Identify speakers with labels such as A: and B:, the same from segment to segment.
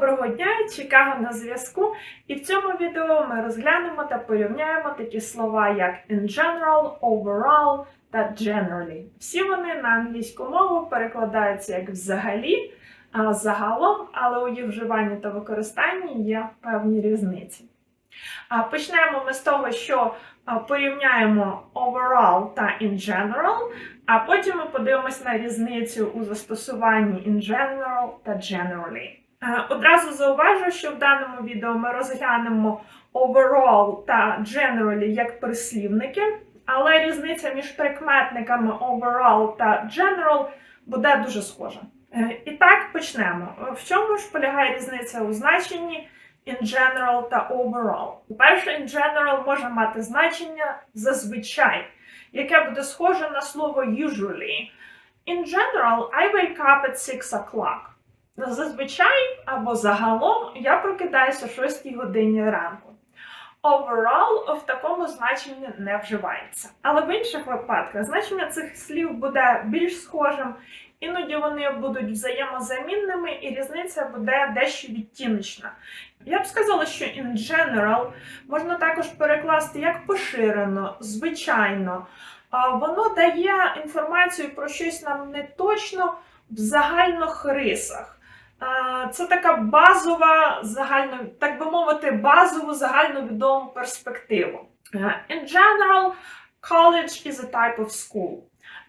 A: Доброго дня, Чикаго на зв'язку. І в цьому відео ми розглянемо та порівняємо такі слова, як in general, overall та generally. Всі вони на англійську мову перекладаються як взагалі, а загалом, але у їх вживанні та використанні є певні різниці. Почнемо ми з того, що порівняємо overall та in general, а потім ми подивимось на різницю у застосуванні in general та generally. Е, Одразу зауважу, що в даному відео ми розглянемо overall та generally як прислівники, але різниця між прикметниками overall та general буде дуже схожа. Е, І так почнемо. В чому ж полягає різниця у значенні in general та overall? Перше, in general може мати значення зазвичай, яке буде схоже на слово usually. In general, I wake up at 6 o'clock. Зазвичай або загалом я прокидаюся о 6 годині ранку. Overall в такому значенні не вживається. Але в інших випадках значення цих слів буде більш схожим, іноді вони будуть взаємозамінними, і різниця буде дещо відтіночна. Я б сказала, що in general можна також перекласти як поширено, звичайно. Воно дає інформацію про щось нам не точно в загальних рисах. Це така базова, загально, так би мовити, базову загальновідому перспективу. Е, In general, college is a type of school.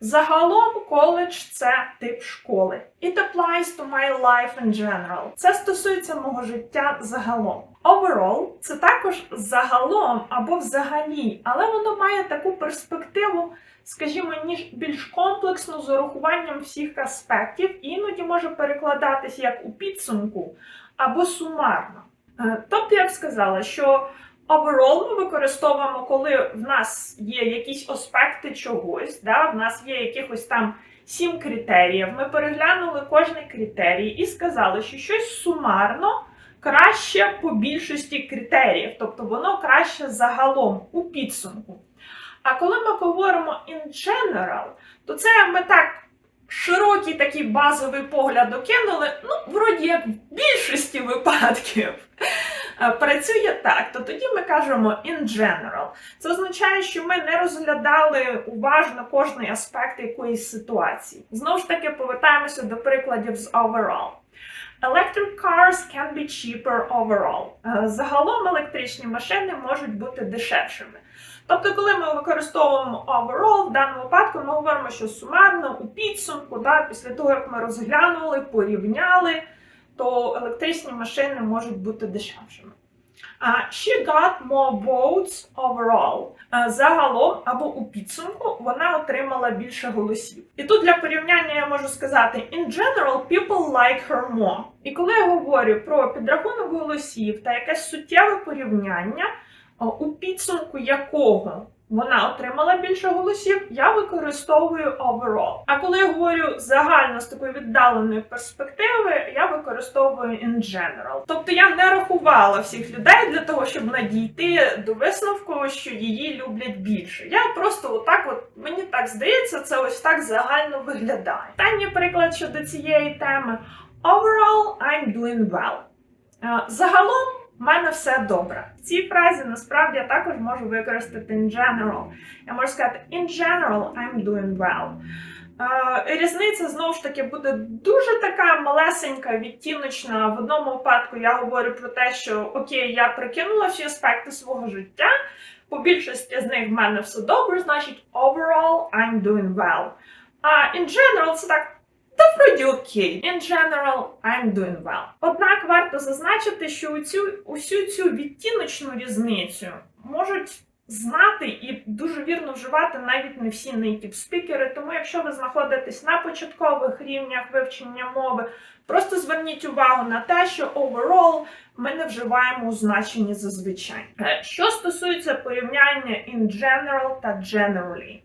A: Загалом, коледж це тип школи. It applies to my life in general. Це стосується мого життя загалом. Overall це також загалом або взагалі, але воно має таку перспективу, скажімо, ніж більш комплексну з урахуванням всіх аспектів, і іноді може перекладатись як у підсумку або сумарно. Е, Тобто я б сказала, що overall ми використовуємо, коли в нас є якісь аспекти чогось, да? в нас є якихось там сім критеріїв. Ми переглянули кожний критерій і сказали, що щось сумарно краще по більшості критеріїв, тобто воно краще загалом у підсумку. А коли ми говоримо in general, то це ми так широкий такий базовий погляд окинули, ну, вроді як в більшості випадків. Е, Працює так, то тоді ми кажемо in general. Це означає, що ми не розглядали уважно кожний аспект якоїсь ситуації. Знову ж таки, повертаємося до прикладів з overall. Electric cars can be cheaper overall. Е, Загалом електричні машини можуть бути дешевшими. Тобто, коли ми використовуємо overall, в даному випадку ми говоримо, що сумарно у підсумку, да, після того як ми розглянули, порівняли, то електричні машини можуть бути дешевшими. She got more votes overall. Загалом або у підсумку вона отримала більше голосів. І тут для порівняння я можу сказати: in general, people like her more. І коли я говорю про підрахунок голосів та якесь суттєве порівняння, у підсумку якого вона отримала більше голосів, я використовую overall. А коли я говорю загально з такої віддаленої перспективи, я використовую in general. Тобто я не рахувала всіх людей для того, щоб надійти до висновку, що її люблять більше. Я просто отак, от мені так здається, це ось так загально виглядає. Останній приклад щодо цієї теми: overall, I'm doing well. Е, Загалом в мене все добре. В цій фразі насправді я також можу використати in general. Я можу сказати in general I'm doing well. Е, Різниця знову ж таки буде дуже така малесенька, відтіночна. В одному випадку я говорю про те, що окей, я прикинула всі аспекти свого життя. По більшості з них в мене все добре, значить overall I'm doing well. А in general це так. Та вроді окей. In general, I'm doing well. Однак варто зазначити, що цю, усю цю відтіночну різницю можуть знати і дуже вірно вживати навіть не всі native спікери. Тому, якщо ви знаходитесь на початкових рівнях вивчення мови, просто зверніть увагу на те, що overall ми не вживаємо у значенні зазвичай. Е, Що стосується порівняння in general та generally.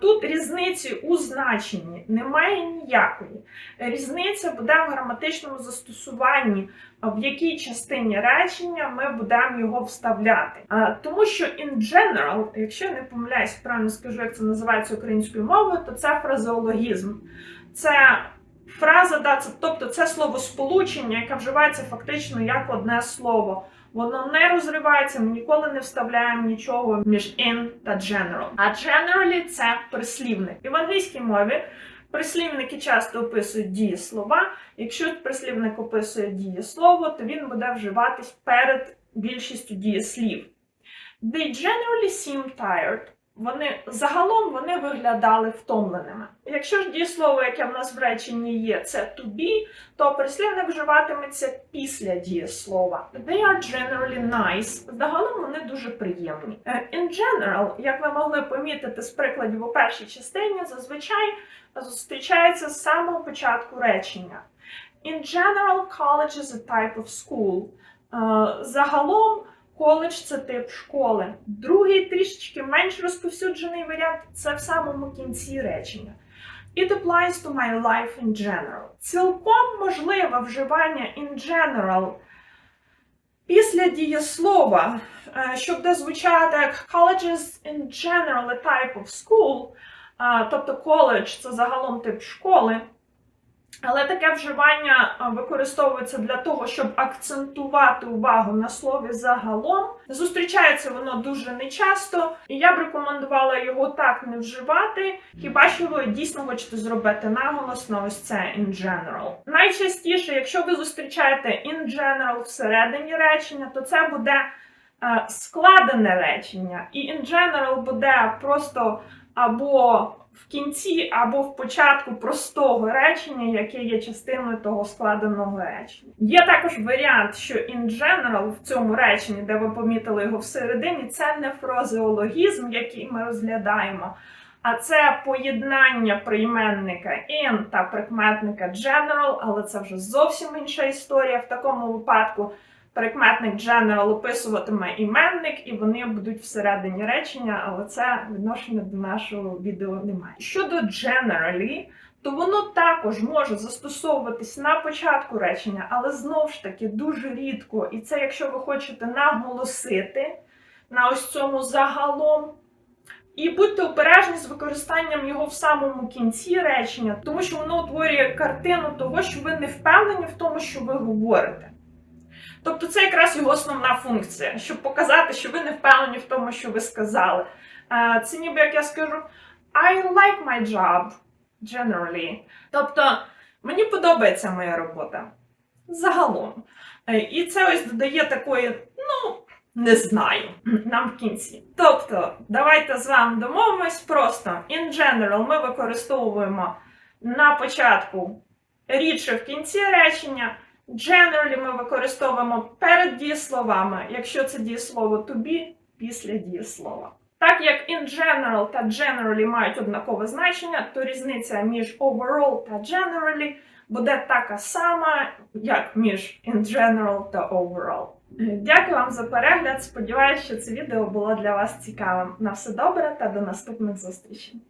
A: Тут різниці у значенні немає ніякої. Різниця буде в граматичному застосуванні, в якій частині речення ми будемо його вставляти. Тому що in general, якщо я не помиляюсь, правильно скажу, як це називається українською мовою, то це фразеологізм. Це Фраза, да, це, тобто це словосполучення, яке вживається фактично як одне слово. Воно не розривається, ми ніколи не вставляємо нічого між in та general. А generally це прислівник. І в англійській мові прислівники часто описують дієслова. Якщо прислівник описує дієслово, то він буде вживатись перед більшістю дієслів. They generally seem tired. Вони загалом вони виглядали втомленими. Якщо ж дієслово, яке в нас в реченні є, це to be, то прислівник вживатиметься після дієслова. They are generally nice. Загалом вони дуже приємні. Е, In general, як ви могли помітити з прикладів у першій частині, зазвичай зустрічається з самого початку речення. In general, college is a type of school. Е, Загалом коледж це тип школи. Другий трішечки менш розповсюджений варіант це в самому кінці речення. It applies to my life in general. Цілком можливе вживання in general після дієслова, е, що буде звучати як colleges in general a type of school, е, тобто коледж це загалом тип школи. Але таке вживання використовується для того, щоб акцентувати увагу на слові загалом. Зустрічається воно дуже нечасто, і я б рекомендувала його так не вживати, хіба що ви дійсно хочете зробити наголос на ось це in general. Найчастіше, якщо ви зустрічаєте in general всередині речення, то це буде е, складене речення, і in general буде просто або в кінці або в початку простого речення, яке є частиною того складеного речення. Є також варіант, що in general в цьому реченні, де ви помітили його всередині, це не фразеологізм, який ми розглядаємо. А це поєднання прийменника in та прикметника general, але це вже зовсім інша історія. В такому випадку прикметник general описуватиме іменник, і вони будуть всередині речення, але це відношення до нашого відео немає. Щодо generally, то воно також може застосовуватись на початку речення, але знову ж таки дуже рідко. І це якщо ви хочете наголосити на ось цьому загалом. І будьте обережні з використанням його в самому кінці речення, тому що воно утворює картину того, що ви не впевнені в тому, що ви говорите. Тобто це якраз його основна функція, щоб показати, що ви не впевнені в тому, що ви сказали. Е, Це ніби як я скажу I like my job generally. Тобто мені подобається моя робота загалом. Е, І це ось додає такої, ну, не знаю, нам в кінці. Тобто, давайте з вами домовимось просто. In general ми використовуємо на початку рідше в кінці речення. Generally ми використовуємо перед дієсловами, якщо це дієслово to be, після дієслова. Так як in general та generally мають однакове значення, то різниця між overall та generally буде така сама, як між in general та overall. Дякую вам за перегляд. Сподіваюся, що це відео було для вас цікавим. На все добре та до наступних зустрічей.